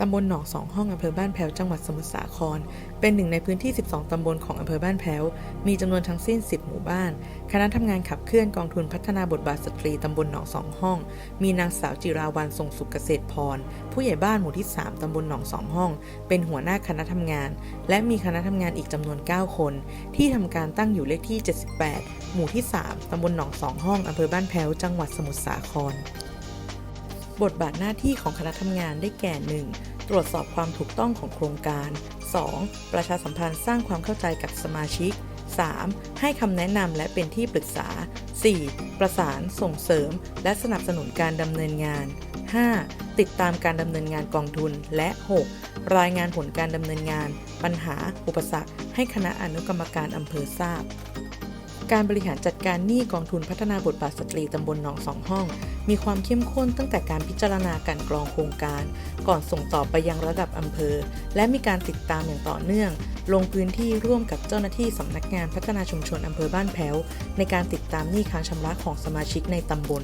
ตำบลหนองสองห้องอำเภอบ้านแพ้วจังหวัดสมุทรสาคร เป็นหนึ่งในพื้นที่ 12 ตำบลของอำเภอบ้านแพ้ว มีจำนวนทั้งสิ้น 10 หมู่บ้าน คณะทำงานขับเคลื่อนกองทุนพัฒนาบทบาทสตรีตำบลหนองสองห้อง มีนางสาวจิราวันทรงสุขเกษตรพร ผู้ใหญ่บ้านหมู่ที่ 3 ตำบลหนองสองห้อง เป็นหัวหน้าคณะทำงาน และมีคณะทำงานอีกจำนวน 9 คน ที่ทำการตั้งอยู่เลขที่ 78 หมู่ที่ 3 ตำบลหนองสองห้องอำเภอบ้านแพ้วจังหวัดสมุทรสาคร บทบาทหน้าที่ของคณะทำงานได้แก่ 1. ตรวจสอบความถูกต้องของโครงการ 2. ประชาสัมพันธ์สร้างความเข้าใจกับสมาชิก 3. ให้คำแนะนำและเป็นที่ปรึกษา 4. ประสานส่งเสริม และสนับสนุนการดำเนินงาน 5. ติดตามการดำเนินงานกองทุน และ 6. รายงานผลการดำเนินงาน ปัญหา อุปสรรค ให้คณะอนุกรรมการอำเภอทราบ การบริหารจัดการหนี้กองทุนพัฒนาบทบาทสตรีตำบลหนองสองห้อง มีความเข้มข้นตั้งแต่การพิจารณาการกรองโครงการ ก่อนส่งต่อไปยังระดับอำเภอ และมีการติดตามอย่างต่อเนื่อง ลงพื้นที่ร่วมกับเจ้าหน้าที่สำนักงานพัฒนาชุมชนอำเภอบ้านแพ้ว ในการติดตามหนี้ค้างชำระของสมาชิกในตำบล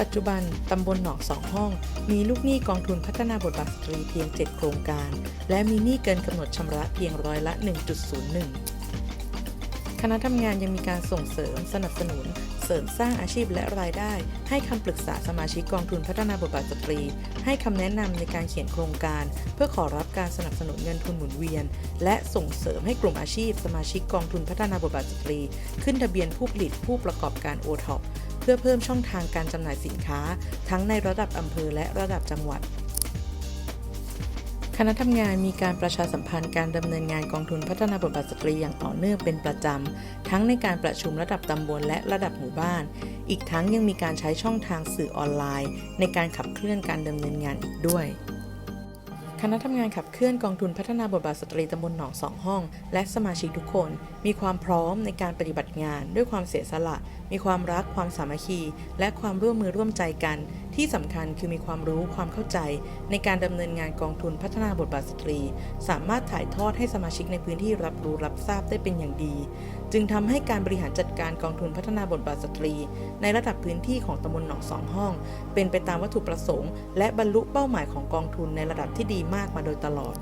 ปัจจุบัน ตำบลหนองสองห้อง มีลูกหนี้กองทุนพัฒนาบทบาทสตรีเพียง 7 โครงการ และมีหนี้เกินกำหนดชำระเพียงร้อยละ 1.01 คณะทำงานยังมีการส่งเสริมสนับสนุน เสริมสร้างอาชีพและรายได้ ให้คำปรึกษาสมาชิกกองทุนพัฒนาบทบาทสตรี ให้คำแนะนำในการเขียนโครงการ เพื่อขอรับการสนับสนุนเงินทุนหมุนเวียน และส่งเสริมให้กลุ่มอาชีพ สมาชิกกองทุนพัฒนาบทบาทสตรี ขึ้นทะเบียนผู้ผลิตผู้ประกอบการโอท็อปเพื่อเพิ่มช่องทางการจำหน่ายสินค้า ทั้งในระดับอำเภอและระดับจังหวัด คณะทำงานมีการประชาสัมพันธ์การดำเนินงานกองทุนพัฒนาบทบาทสตรีอย่างต่อเนื่องเป็นประจำ ทั้งในการประชุมระดับตำบลและระดับหมู่บ้าน อีกทั้งยังมีการใช้ช่องทางสื่อออนไลน์ ในการขับเคลื่อนการดำเนินงานอีกด้วยคณะทำงานขับเคลื่อนกองทุนพัฒนาบทบาทสตรีตำบลหนองสองห้อง และสมาชิกทุกคน มีความพร้อมในการปฏิบัติงาน ด้วยความเสียสละ มีความรักความสามัคคี และความร่วมมือร่วมใจกัน ที่สำคัญคือมีความรู้ความเข้าใจในการดำเนินงานกองทุนพัฒนาบทบาทสตรี สามารถถ่ายทอดให้สมาชิกในพื้นที่รับรู้รับทราบได้เป็นอย่างดี จึงทำให้การบริหารจัดการกองทุนพัฒนาบทบาทสตรี ในระดับพื้นที่ของตำบลหนองสองห้อง เป็นไปตามวัตถุประสงค์ และบรรลุเป้าหมายของกองทุนในระดับที่ดีมากมาโดยตลอด